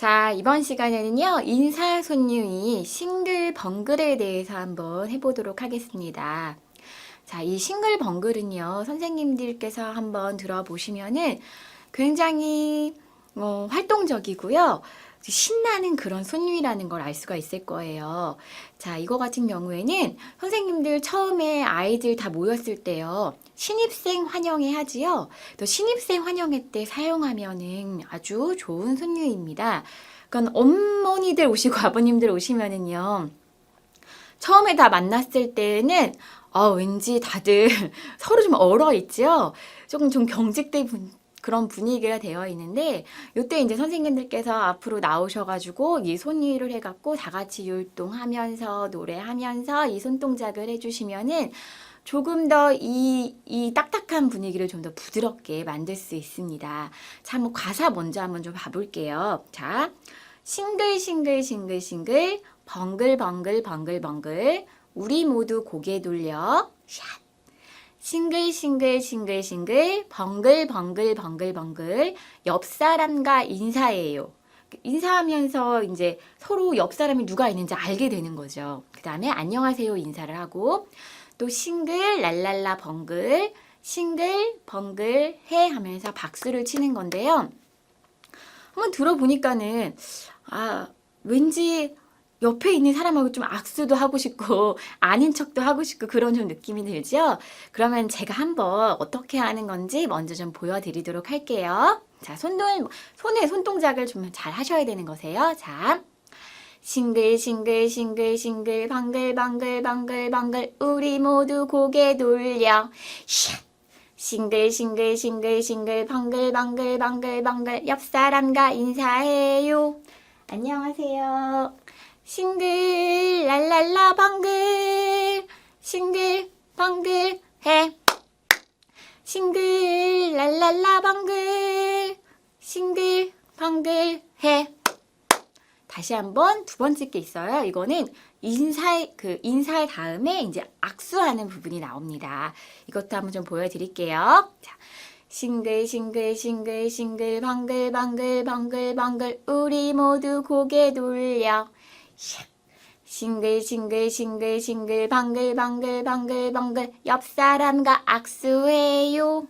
자, 이번 시간에는요, 인사손님이 싱글벙글에 대해서 한번 해보도록 하겠습니다. 자, 이 싱글벙글은요, 선생님들께서 한번 들어보시면은 굉장히 어, 활동적이고요. 신나는 그런 손님이라는 걸 알 수가 있을 거예요. 자, 이거 같은 경우에는 선생님들 처음에 아이들 다 모였을 때요. 신입생 환영회 하지요. 또 신입생 환영회 때 사용하면은 아주 좋은 손님입니다. 그건 어머니들 오시고 아버님들 오시면은요. 처음에 다 만났을 때는 아, 왠지 다들 서로 좀 얼어 있지요. 조금 좀 경직된 분, 그런 분위기가 되어 있는데 이때 이제 선생님들께서 앞으로 나오셔가지고 이 손위를 해갖고 다 같이 율동하면서 노래하면서 이 손동작을 해주시면은 조금 더 이 이 딱딱한 분위기를 좀 더 부드럽게 만들 수 있습니다. 자, 한번 가사 먼저 한번 좀 봐볼게요. 자, 싱글 싱글 싱글 싱글 벙글 벙글 벙글 벙글 우리 모두 고개 돌려 샷 싱글싱글싱글싱글 벙글벙글 벙글벙글 옆 사람과 인사해요. 인사하면서 이제 서로 옆 사람이 누가 있는지 알게 되는 거죠. 그 다음에 안녕하세요 인사를 하고 또 싱글 랄랄라 벙글 싱글 벙글 해 하면서 박수를 치는 건데요. 한번 들어보니까는 아 왠지 옆에 있는 사람하고 좀 악수도 하고 싶고 아닌 척도 하고 싶고 그런 좀 느낌이 들죠? 그러면 제가 한번 어떻게 하는 건지 먼저 좀 보여드리도록 할게요. 자, 손을 손에 손동작을 좀 잘 하셔야 되는 거세요. 자. 싱글 싱글 싱글 싱글 방글 방글 방글 방글 우리 모두 고개 돌려 샷 싱글 싱글 싱글 싱글 방글 방글 방글 방글 옆 사람과 인사해요 안녕하세요 싱글 랄랄라 방글 싱글 방글 해 싱글 랄랄라 방글 싱글 방글 해 다시 한번 두 번째 게 있어요. 이거는 인사의 그 인사의 다음에 이제 악수하는 부분이 나옵니다. 이것도 한번 좀 보여드릴게요. 자, 싱글 싱글 싱글 싱글 방글 방글 방글 방글 우리 모두 고개 돌려 샥. 싱글 싱글 싱글 싱글 방글 방글 방글 방글 옆 사람과 악수해요.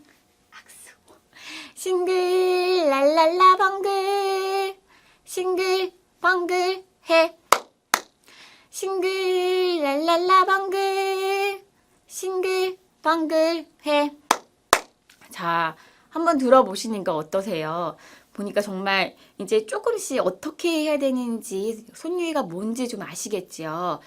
악수. 싱글 랄랄라 방글 싱글 방글 해 싱글 랄랄라 방글 싱글 방글 해 자, 한번 들어보시니까 어떠세요? 보니까 정말 이제 조금씩 어떻게 해야 되는지 손유이가 뭔지 좀 아시겠지요?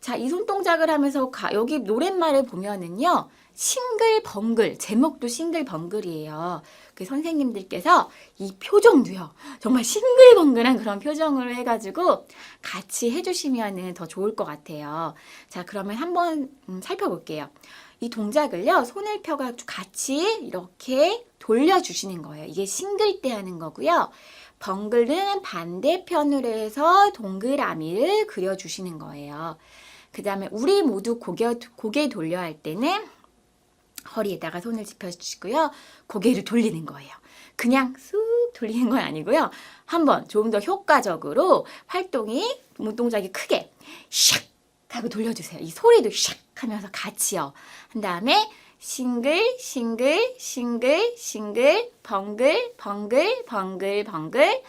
자, 이 손동작을 하면서 가, 여기 노랫말을 보면은요. 싱글벙글, 제목도 싱글벙글이에요. 그 선생님들께서 이 표정도요. 정말 싱글벙글한 그런 표정으로 해가지고 같이 해주시면 더 좋을 것 같아요. 자, 그러면 한번 음, 살펴볼게요. 이 동작을요, 손을 펴가지고 같이 이렇게 돌려주시는 거예요. 이게 싱글 때 하는 거고요. 벙글은 반대편으로 해서 동그라미를 그려주시는 거예요. 그 다음에 우리 모두 고개, 고개 돌려 할 때는 허리에다가 손을 짚어주시고요. 고개를 돌리는 거예요. 그냥 쑥 돌리는 건 아니고요. 한번 조금 더 효과적으로 활동이, 몸동작이 크게 샥 하고 돌려주세요. 이 소리도 샥 하면서 같이요. 한 다음에 싱글, 싱글, 싱글, 싱글, 벙글, 벙글, 벙글, 벙글.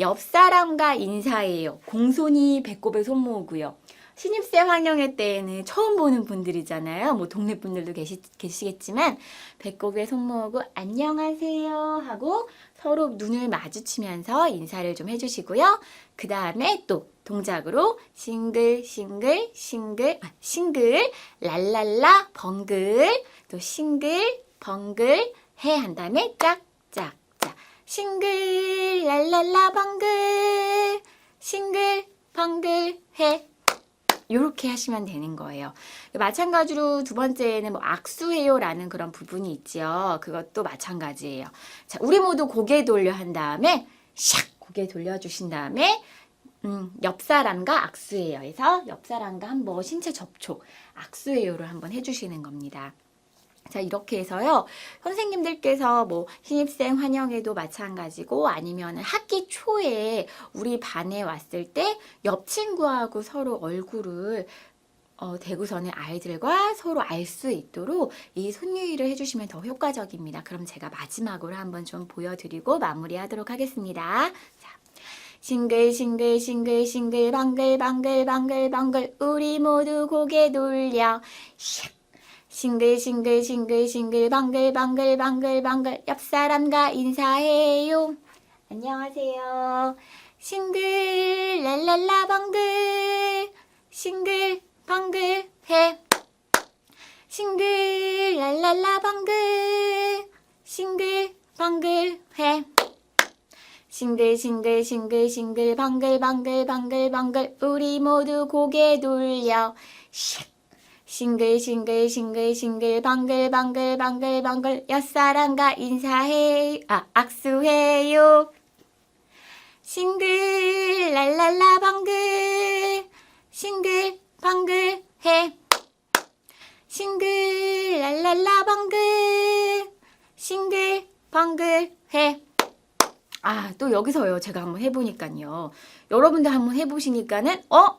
옆 사람과 인사해요. 공손히 배꼽에 손 모으고요. 신입생 환영회 때에는 처음 보는 분들이잖아요. 뭐 동네 분들도 계시, 계시겠지만 배꼽에 손 모으고 안녕하세요 하고 서로 눈을 마주치면서 인사를 좀 해주시고요. 그 다음에 또 동작으로 싱글 싱글 싱글 아, 싱글 랄랄라 벙글 또 싱글 벙글 해 한 다음에 짝짝짝 싱글 랄랄라 벙글 싱글 벙글 해 이렇게 하시면 되는 거예요. 마찬가지로 두 번째는 뭐 악수해요라는 그런 부분이 있죠. 그것도 마찬가지예요. 자, 우리 모두 고개 돌려 한 다음에 샥 고개 돌려주신 다음에 음, 옆 사람과 악수해요. 해서 옆 사람과 한번 신체 접촉, 악수해요를 한번 해주시는 겁니다. 자, 이렇게 해서요. 선생님들께서 뭐 신입생 환영회도 마찬가지고 아니면 학기 초에 우리 반에 왔을 때 옆 친구하고 서로 얼굴을 어, 대구선의 아이들과 서로 알 수 있도록 이 손유희를 해주시면 더 효과적입니다. 그럼 제가 마지막으로 한번 좀 보여드리고 마무리하도록 하겠습니다. 자, 싱글 싱글 싱글 싱글 방글 방글 방글 방글. 우리 모두 고개 돌려. 샥. 싱글 싱글 싱글 싱글 방글 방글 방글 방글. 옆 사람과 인사해요. 안녕하세요. 싱글 랄랄라 방글. 싱글 방글 해 싱글 랄랄라 방글. 싱글 방글 해 싱글 싱글 싱글 싱글 방글 방글 방글 방글. 우리 모두 고개 돌려. 샥. 싱글 싱글 싱글 싱글 방글 방글 방글 방글. 옆사람과 인사해 아 악수해요. 싱글 랄랄라 방글. 싱글 방글 해. 싱글 랄랄라 방글. 싱글 방글 해 아, 또 여기서요. 제가 한번 해보니까요. 여러분들 한번 해보시니까는, 어?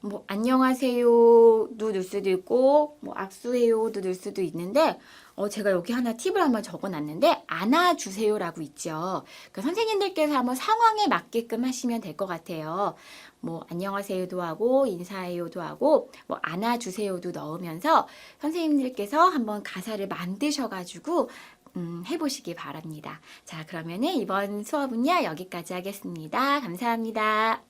뭐, 안녕하세요도 넣을 수도 있고, 뭐, 악수해요도 넣을 수도 있는데, 어, 제가 여기 하나 팁을 한번 적어 놨는데, 안아주세요라고 있죠. 그 선생님들께서 한번 상황에 맞게끔 하시면 될 것 같아요. 뭐, 안녕하세요도 하고, 인사해요도 하고, 뭐, 안아주세요도 넣으면서 선생님들께서 한번 가사를 만드셔가지고, 음, 해보시기 바랍니다. 자, 그러면은 이번 수업은요, 여기까지 하겠습니다. 감사합니다.